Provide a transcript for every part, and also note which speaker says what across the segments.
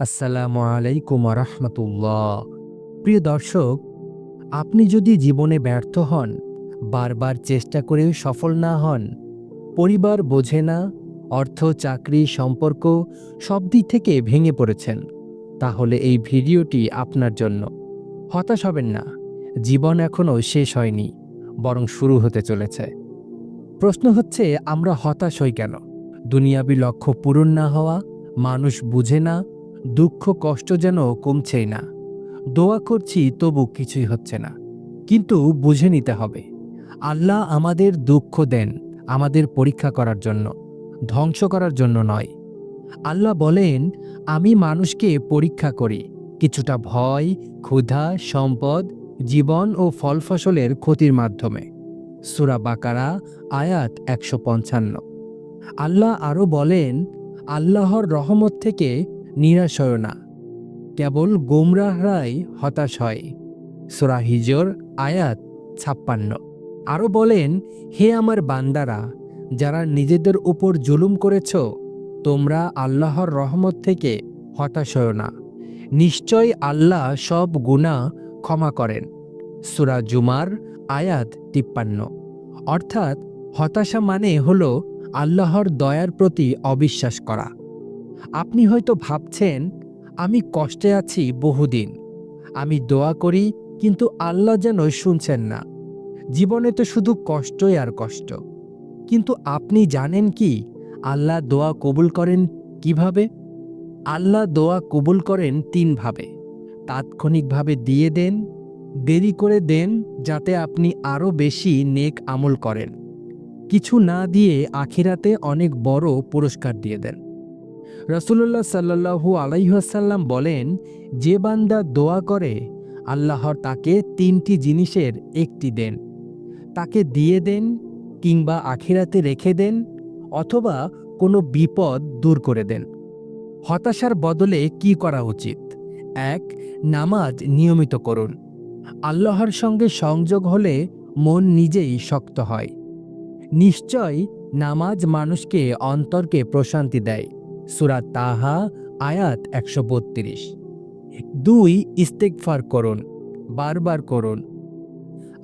Speaker 1: আসসালামু আলাইকুম রহমতুল্লাহ প্রিয় দর্শক, আপনি যদি জীবনে ব্যর্থ হন, বারবার চেষ্টা করেও সফল না হন, পরিবার বোঝে না, অর্থ, চাকরি, সম্পর্ক সব দিক থেকে ভেঙে পড়েছেন, তাহলে এই ভিডিওটি আপনার জন্য। হতাশ হবেন না, জীবন এখনও শেষ হয়নি, বরং শুরু হতে চলেছে। প্রশ্ন হচ্ছে, আমরা হতাশ হই কেন? দুনিয়াবি লক্ষ্য পূরণ না হওয়া, মানুষ বুঝে না দুঃখ, কষ্ট যেন কমছেই না। দোয়া করছি তবু কিছুই হচ্ছে না। কিন্তু বুঝে নিতে হবে, আল্লাহ আমাদের দুঃখ দেন আমাদের পরীক্ষা করার জন্য, ধ্বংস করার জন্য নয়। আল্লাহ বলেন, আমি মানুষকে পরীক্ষা করি, কিছুটা ভয়, ক্ষুধা, সম্পদ, জীবন ও ফল ফসলের ক্ষতির মাধ্যমে। সুরা বাকারা, আয়াত একশো পঞ্চান্ন। আল্লাহ আরও বলেন, আল্লাহর রহমত থেকে নিরাশ হয় না কেবল গোমরাহরাই হতাশ হয়। সুরা হিজর, আয়াত ছাপ্পান্ন। আরও বলেন, হে আমার বান্দারা, যারা নিজেদের উপর জুলুম করেছ, তোমরা আল্লাহর রহমত থেকে হতাশ হয় না নিশ্চয় আল্লাহ সব গুণা ক্ষমা করেন। সুরা জুমার, আয়াত তিপ্পান্ন। অর্থাৎ হতাশা মানে হল আল্লাহর দয়ার প্রতি অবিশ্বাস করা। আপনি হয়তো ভাবছেন, আমি কষ্টে আছি বহুদিন। আমি দোয়া করি, কিন্তু আল্লাহ যেন শুনছেন না। জীবনে তো শুধু কষ্টই আর কষ্ট। কিন্তু আপনি জানেন কি, আল্লাহ দোয়া কবুল করেন কীভাবে? আল্লাহ দোয়া কবুল করেন তিনভাবে। তাৎক্ষণিকভাবে দিয়ে দেন, দেরি করে দেন যাতে আপনি আরও বেশি নেক আমল করেন। কিছু না দিয়ে আখিরাতে অনেক বড় পুরস্কার দিয়ে দেন। রসুল্লাহ সাল্লাহু আলাইহাসাল্লাম বলেন, যে বান্দা দোয়া করে আল্লাহর তাকে তিনটি জিনিসের একটি দেন। তাকে দিয়ে দেন কিংবা আখিরাতে রেখে দেন অথবা কোনো বিপদ দূর করে দেন। হতাশার বদলে কি করা উচিত? এক, নামাজ নিয়মিত করুন। আল্লাহর সঙ্গে সংযোগ হলে মন নিজেই শক্ত হয়। নিশ্চয় নামাজ মানুষকে অন্তরকে প্রশান্তি দেয়। সুরা তাহা, আয়াত একশো বত্রিশ। দুই ইস্তেকফার করুন, বারবার করুন।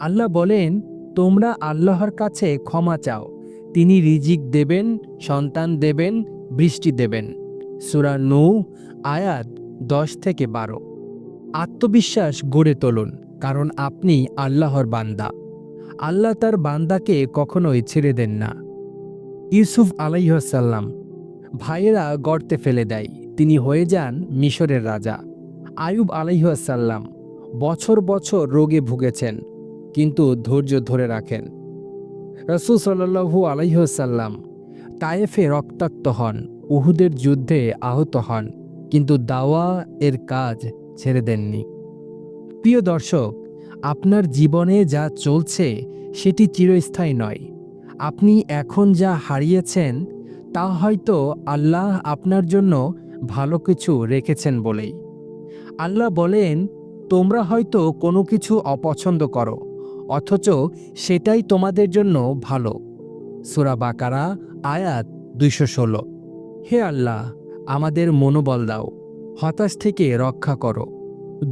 Speaker 1: আল্লাহ বলেন, তোমরা আল্লাহর কাছে ক্ষমা চাও। তিনি রিজিক দেবেন, সন্তান দেবেন, বৃষ্টি দেবেন। সুরা নৌ আয়াত দশ থেকে বারো। আত্মবিশ্বাস গড়ে তুলুন, কারণ আপনি আল্লাহর বান্দা। আল্লাহ তার বান্দাকে কখনোই ছেড়ে দেন না। ইউসুফ আলাইসাল্লাম ভাইয়েরা গর্তে ফেলে দেয়। তিনি হয়ে যান মিশরের রাজা। আয়ুব আলাইসাল্লাম বছর বছর রোগে ভুগেছেন, কিন্তু ধৈর্য ধরে রাখেন। রসুল সাল্লু আলাইসাল্লাম তায়েফে রক্তাক্ত হন, উহুদের যুদ্ধে আহত হন, কিন্তু দাওয়া এর কাজ ছেড়ে দেননি। প্রিয় দর্শক, আপনার জীবনে যা চলছে সেটি চিরস্থায়ী নয়। আপনি এখন যা হারিয়েছেন তা হয়তো আল্লাহ আপনার জন্য ভালো কিছু রেখেছেন বলেই। আল্লাহ বলেন, তোমরা হয়তো কোনো কিছু অপছন্দ করো, অথচ সেটাই তোমাদের জন্য ভালো। সুরা বাকারা, আয়াত দুইশো ষোলো। হে আল্লাহ, আমাদের মনোবল দাও, হতাশ থেকে রক্ষা করো,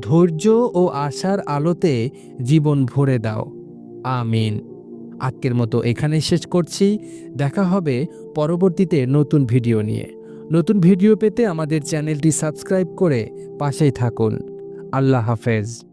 Speaker 1: ধৈর্য ও আশার আলোতে জীবন ভরে দাও। আমিন। আজকের মতো এখানে শেষ করছি। দেখা হবে পরবর্তীতে নতুন ভিডিও নিয়ে। নতুন ভিডিও পেতে আমাদের চ্যানেলটি সাবস্ক্রাইব করে পাশেই থাকুন। আল্লাহ হাফেজ।